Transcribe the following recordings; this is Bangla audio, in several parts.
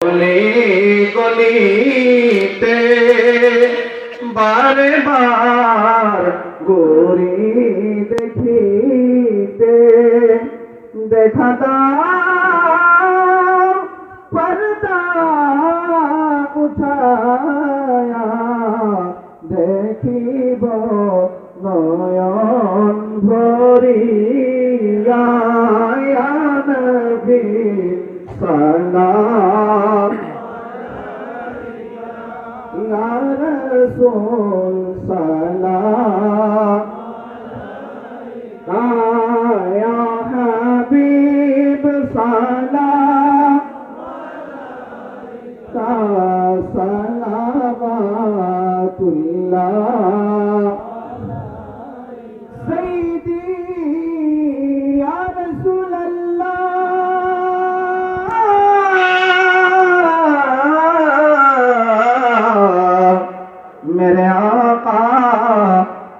গলি গলিতে বারে বার গরি দেখিতে দেখা রাসূল সালাম।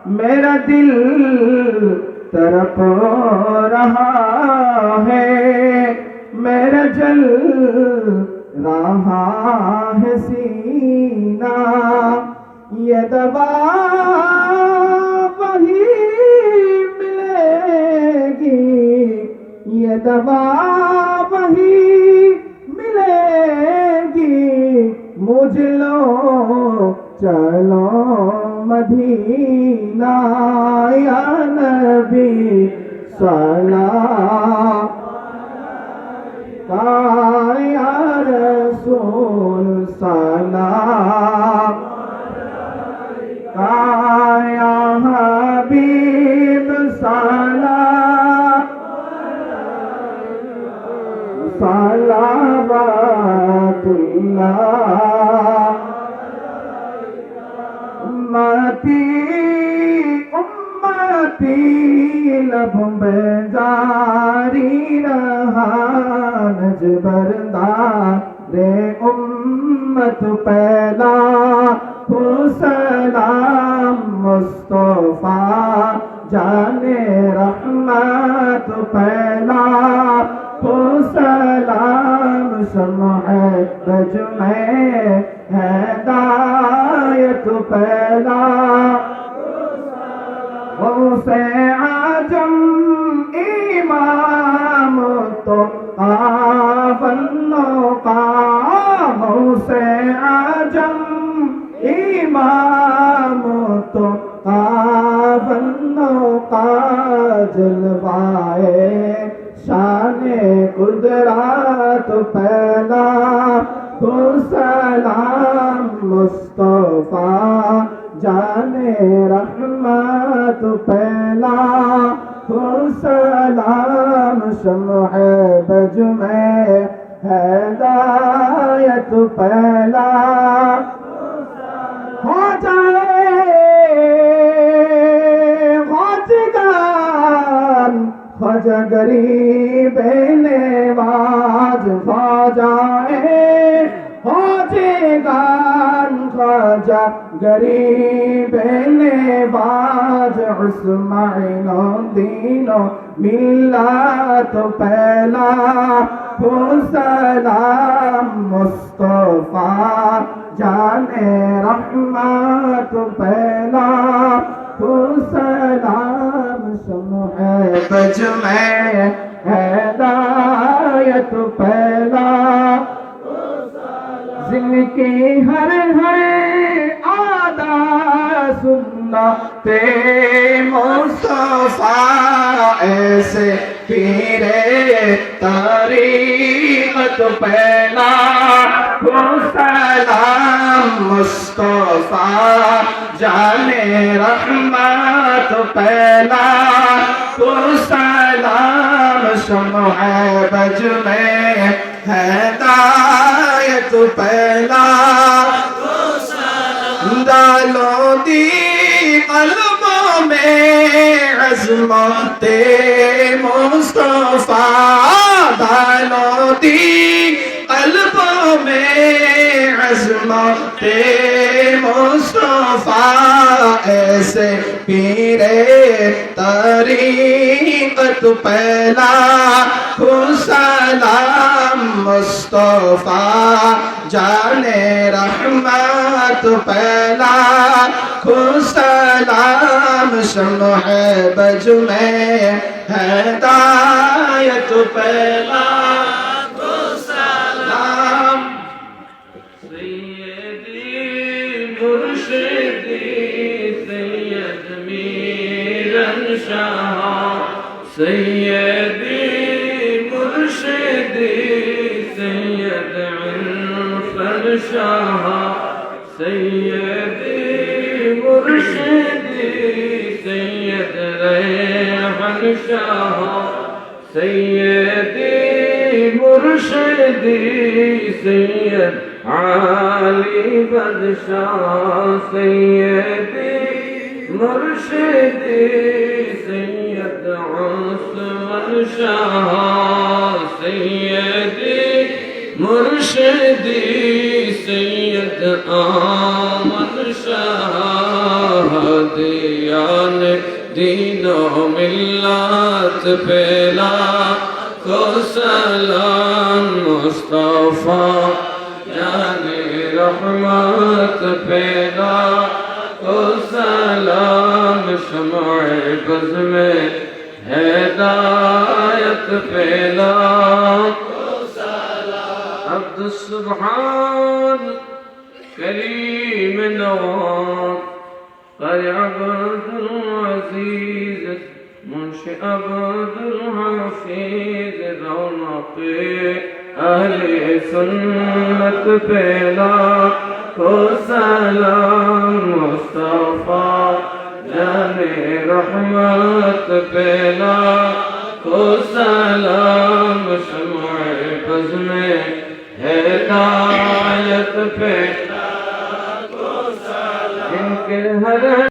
میرا دل ترپ رہا ہے، میرا جل رہا ہے سینہ یہ دبا وہی ملے گی۔ یہ دبا وہی ملے گی۔ مجھ لو چلو۔ মদিনা ইয়া নবী সালাম আলাইকা ইয়া রাসূল সালাম بھم جاری نہانج بردار رے امت پیلا حسلام مصطفیٰ جان رحمت پیدا حسلام سمح بج میں ہدایت پیلا حسین تو کا سے آجم امام تو بنو کا جلوائے شان قدرات پہلا تو سلام مصطفیٰ جان رحمت پہلا سلام شمع بج میں ہدایت پہلا ہو جائے ہوج گان فج غریب نواز ہو جائے ہو جائے گا خواجہ غریب نواز عثمان دینوں ملا تو پہلا سلام مصطفیٰ جان رحمت پہلا سلام سمح بج میں ہدایت پہلا۔ زندگی ہر ہر सुनना ते मुस्तफा ऐसे पीरे तारीखत पहला हो सलाम मुस्तफा जाने रहमत पहला हो सलाम शमह बज में हैदायत पहला डालो दी कलमों में अजमत मुस्तफा डालो दी कलबों में अजमत मुस्तफा ऐसे पीरे तरीकत पहला खुसलाम मुस्तफा जाने रहमत पहला खुसलाम शमह बज में हदायत पहला खुसलाम سيدي مرشدي سيد ميرا شاه سيدي مرشدي سيد শাহ সৈয়দি মুর্শিদি সৈয়দ আলী বাদশাহ সৈয়দি মুর্শিদি সৈয়দ ওসমান শাহ সৈয়দি মুর্শিদি সৈয়দ আমন শাহ দিয়ানে دين و ملت پہلا کو سلام مصطفیٰ یعنی رحمت پیدا کو سلام شمع بز میں ہدایت عبد السبحان كريم نواف قال عبد العزيز منشئ عبد الحفيظ ذو الرقيع أهل سنة بلا وسلام مصطفى جاني رحمة بلا وسلام شمع بزمي هداية بلا get ahead of